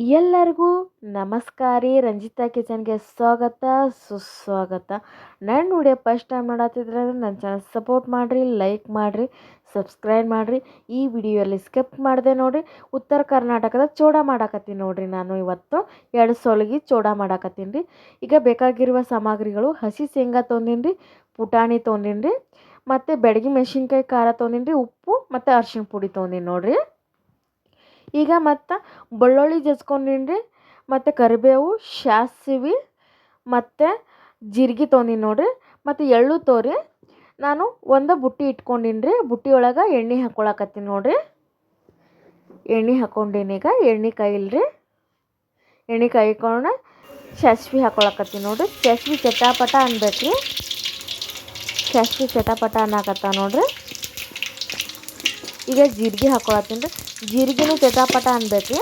ಎಲ್ಲರಿಗೂ ನಮಸ್ಕಾರ ರಂಜಿತಾ ಕಿಚನ್ಗೆ ಸ್ವಾಗತ, ಸುಸ್ವಾಗತ. ನನ್ನ ವಿಡಿಯೋ ಫಸ್ಟ್ ಟೈಮ್ ಮಾಡತ್ತಿದ್ರೆ ನನ್ನ ಚಾನಲ್ ಸಪೋರ್ಟ್ ಮಾಡಿರಿ, ಲೈಕ್ ಮಾಡಿರಿ, ಸಬ್ಸ್ಕ್ರೈಬ್ ಮಾಡಿರಿ. ಈ ವಿಡಿಯೋಲ್ಲಿ ಸ್ಕಿಪ್ ಮಾಡಿದೆ ನೋಡಿರಿ, ಉತ್ತರ ಕರ್ನಾಟಕದ ಚೋಡ ಮಾಡಾಕತ್ತೀನಿ ನೋಡಿರಿ ನಾನು ಇವತ್ತು. ಎರಡು ಸೊಲಗಿ ಚೋಡ ಮಾಡಾಕತ್ತೀನಿ ರೀ. ಈಗ ಬೇಕಾಗಿರುವ ಸಾಮಗ್ರಿಗಳು ಹಸಿ ಶೇಂಗಾ ತೊಂದಿನಿ ರೀ, ಪುಟಾಣಿ ತೊಂದಿನಿ ರೀ, ಮತ್ತು ಬೆಡಗಿ ಮೆಣಸಿನ್ಕಾಯಿ ಖಾರ ತೊಂದಿನಿ ರೀ, ಉಪ್ಪು ಮತ್ತು ಅರ್ಶಿಣ ಪುಡಿ ತೊಂದಿನಿ ನೋಡಿರಿ. ಈಗ ಮತ್ತು ಬೆಳ್ಳುಳ್ಳಿ ಜಜ್ಕೊಂಡೀನಿ ರೀ ಮತ್ತು ಕರಿಬೇವು, ಸಾಸಿವೆ, ಮತ್ತು ಜೀರ್ಗೆ ತೊಗೊಂಡೀನಿ ನೋಡಿರಿ. ಮತ್ತು ಎಳ್ಳು ತೋರಿ, ನಾನು ಒಂದು ಬುಟ್ಟಿ ಇಟ್ಕೊಂಡಿನ್ರಿ. ರೀ ಬುಟ್ಟಿ ಒಳಗೆ ಎಣ್ಣೆ ಹಾಕ್ಕೊಳಕತ್ತೀನಿ ನೋಡಿರಿ. ಎಣ್ಣೆ ಹಾಕ್ಕೊಂಡೀನಿ ಈಗ. ಎಣ್ಣೆ ಕಾಯಿಲ್ರಿ. ಎಣ್ಣೆ ಕಾಯ್ಕೊಂಡು ಸಾಸ್ವಿ ಹಾಕ್ಕೊಳಕತ್ತೀನಿ ನೋಡಿರಿ. ಸಾಸ್ವಿ ಚಟಾಪಟ ಅನ್ಬೇಕು ರೀ ಸಾಸ್ವೆ ಚಟಾಪಟ ಅನ್ನಕತ್ತ ನೋಡಿರಿ. ಈಗ ಜೀರಿಗೆ ಹಾಕ್ಕೊಳತ್ತೀನಿ ರೀ. ಜೀರಿಗೆನೂ ಚಟಾಪಟ ಅನ್ಬೇಕು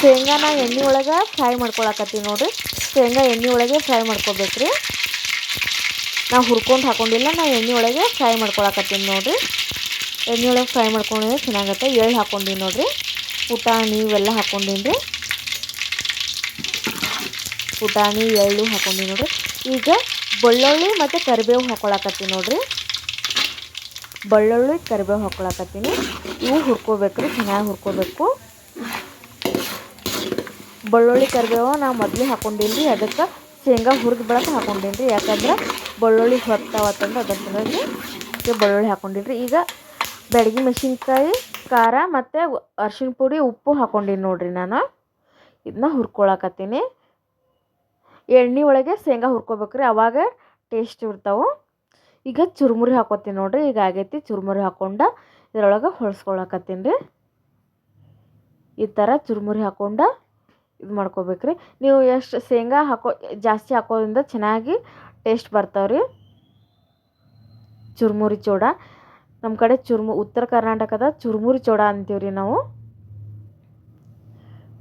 ಶೇಂಗಾನ ಎಣ್ಣೆ ಒಳಗೆ ಫ್ರೈ ಮಾಡ್ಕೊಳಕತ್ತೀವಿ ನೋಡಿರಿ. ಶೇಂಗಾ ಎಣ್ಣೆ ಒಳಗೆ ಫ್ರೈ ಮಾಡ್ಕೊಬೇಕು ರೀ ನಾವು ಹುರ್ಕೊಂಡು ಹಾಕೊಂಡಿಲ್ಲ ನಾ ಎಣ್ಣೆ ಒಳಗೆ ಫ್ರೈ ಮಾಡ್ಕೊಳಕತ್ತೀನಿ ನೋಡಿರಿ. ಎಣ್ಣೆ ಒಳಗೆ ಫ್ರೈ ಮಾಡ್ಕೊಂಡ್ರೆ ಚೆನ್ನಾಗತ್ತೆ. ಎಳ್ಳು ಹಾಕ್ಕೊಂಡೀನಿ ನೋಡಿರಿ. ಪುಟಾಣಿ ಇವೆಲ್ಲ ಹಾಕ್ಕೊಂಡೀನಿ ರೀ ಪುಟಾಣಿ ಎಳ್ಳು ಹಾಕೊಂಡೀನಿ ನೋಡಿರಿ. ಈಗ ಬೆಳ್ಳುಳ್ಳಿ ಮತ್ತು ಕರಿಬೇವು ಹಾಕ್ಕೊಳಕತ್ತೀನಿ ನೋಡಿರಿ. ಬೆಳ್ಳುಳ್ಳಿ ಕರಿಬೇವು ಹಾಕ್ಕೊಳಕತ್ತೀನಿ ಇವು ಹುರ್ಕೋಬೇಕು ರೀ ಚೆನ್ನಾಗಿ ಹುರ್ಕೋಬೇಕು. ಬೆಳ್ಳುಳ್ಳಿ ಕರಿಬೇವು ನಾ ಮೊದಲೇ ಹಾಕೊಂಡಿಲ್ಲ ರೀ ಅದಕ್ಕೆ ಶೇಂಗಾ ಹುರಿದು ಬೆಳಕ್ಕೆ ಹಾಕ್ಕೊಂಡೀನಿ ರೀ ಯಾಕಂದ್ರೆ ಬೆಳ್ಳುಳ್ಳಿ ಹೊತ್ತಾವತ್ತಂದ್ರೆ ಅದರ ಸಲುವಾಗಿ ಬೆಳ್ಳುಳ್ಳಿ ಹಾಕ್ಕೊಂಡಿನಿ ರೀ ಈಗ ಬೆಳಗ್ಗೆ ಮೆಣಸಿನ್ಕಾಯಿ, ಖಾರ ಮತ್ತು ಅರ್ಶಿಣ ಪುಡಿ, ಉಪ್ಪು ಹಾಕ್ಕೊಂಡೀನಿ ನೋಡಿರಿ ನಾನು. ಇದನ್ನ ಹುರ್ಕೊಳಕತ್ತೀನಿ. ಎಣ್ಣೆ ಒಳಗೆ ಶೇಂಗಾ ಹುರ್ಕೋಬೇಕು ರೀ ಅವಾಗ ಟೇಸ್ಟ್ ಇರ್ತಾವೆ. ಈಗ ಚುರುಮುರಿ ಹಾಕೋತೀನಿ ನೋಡಿರಿ, ಈಗ ಆಗೈತಿ ಚುರುಮುರಿ ಹಾಕೊಂಡು ಇದ್ರೊಳಗೆ ಹೊಳ್ಸ್ಕೊಳಕತ್ತೀನಿ ರೀ. ಈ ಥರ ಚುರುಮುರಿ ಹಾಕೊಂಡು ಇದು ಮಾಡ್ಕೋಬೇಕ್ರಿ. ನೀವು ಎಷ್ಟು ಶೇಂಗಾ ಹಾಕೋ, ಜಾಸ್ತಿ ಹಾಕೋದ್ರಿಂದ ಚೆನ್ನಾಗಿ ಟೇಸ್ಟ್ ಬರ್ತಾವೆ ರೀ ಚುರುಮುರಿ ಚೂಡ. ನಮ್ಮ ಕಡೆ ಚುರುಮು, ಉತ್ತರ ಕರ್ನಾಟಕದ ಚುರುಮುರಿ ಚೂಡ ಅಂತೀವಿ ರೀ ನಾವು.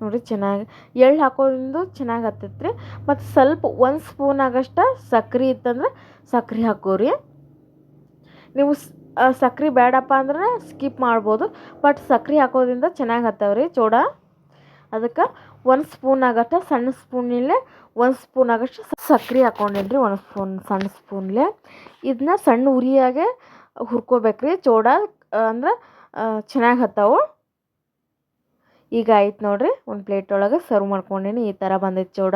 ನೋಡಿ ಚೆನ್ನಾಗಿ, ಎಳ್ಳು ಹಾಕೋದ್ರಿಂದ ಚೆನ್ನಾಗಿ ಹತ್ತೈತೆ ರೀ ಮತ್ತು ಸ್ವಲ್ಪ ಒಂದು ಸ್ಪೂನ್ ಆಗಷ್ಟು ಸಕ್ರೆ ಇತ್ತಂದ್ರೆ ಸಕ್ರೆ ಹಾಕೋರಿ. ನೀವು ಸಕ್ರೆ ಬೇಡಪ್ಪ ಅಂದ್ರೆ ಸ್ಕಿಪ್ ಮಾಡ್ಬೋದು ಬಟ್ ಸಕ್ರೆ ಹಾಕೋದ್ರಿಂದ ಚೆನ್ನಾಗಿ ಹತ್ತವ್ರಿ ಚೂಡ. ಅದಕ್ಕೆ ಒಂದು ಸ್ಪೂನ್ ಆಗತ್ತೆ ಸಣ್ಣ ಸ್ಪೂನಲ್ಲೇ ಒಂದು ಸ್ಪೂನ್ ಆಗಷ್ಟು ಸಕ್ರೆ ಹಾಕ್ಕೊಂಡೀನಿ ರೀ ಒಂದು ಸ್ಪೂನ್ ಸಣ್ಣ ಸ್ಪೂನ್ಲೆ ಇದನ್ನ ಸಣ್ಣ ಉರಿಯಾಗೆ ಹುರ್ಕೋಬೇಕು ರೀ ಚೂಡ, ಅಂದ್ರೆ ಚೆನ್ನಾಗಿ ಹತ್ತವು. ಈಗ ಆಯ್ತು ನೋಡಿರಿ, ಒಂದು ಪ್ಲೇಟ್ ಒಳಗೆ ಸರ್ವ್ ಮಾಡ್ಕೊಂಡೀನಿ, ಈ ಥರ ಬಂದೈತೆ ಚೋಡ.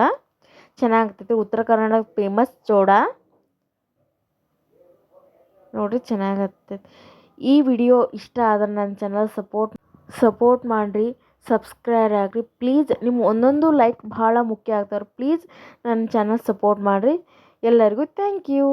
ಚೆನ್ನಾಗ್ತೈತಿ ಉತ್ತರ ಕರ್ನಾಟಕ ಫೇಮಸ್ ಚೂಡ. ನೋಡಿರಿ ಚೆನ್ನಾಗತ್ತೈತಿ ಈ ವಿಡಿಯೋ ಇಷ್ಟ ಆದ್ರೆ ನನ್ನ ಚಾನಲ್ ಸಪೋರ್ಟ್ ಸಪೋರ್ಟ್ ಮಾಡಿರಿ ಸಬ್ಸ್ಕ್ರೈಬ್ ಆಗಿರಿ. ಪ್ಲೀಸ್ ನಿಮ್ಮ ಒಂದೊಂದು ಲೈಕ್ ಭಾಳ ಮುಖ್ಯ ಆಗ್ತಾವ್ರಿ. ಪ್ಲೀಸ್ ನನ್ನ ಚಾನಲ್ ಸಪೋರ್ಟ್ ಮಾಡಿರಿ. ಎಲ್ಲರಿಗೂ ಥ್ಯಾಂಕ್ ಯು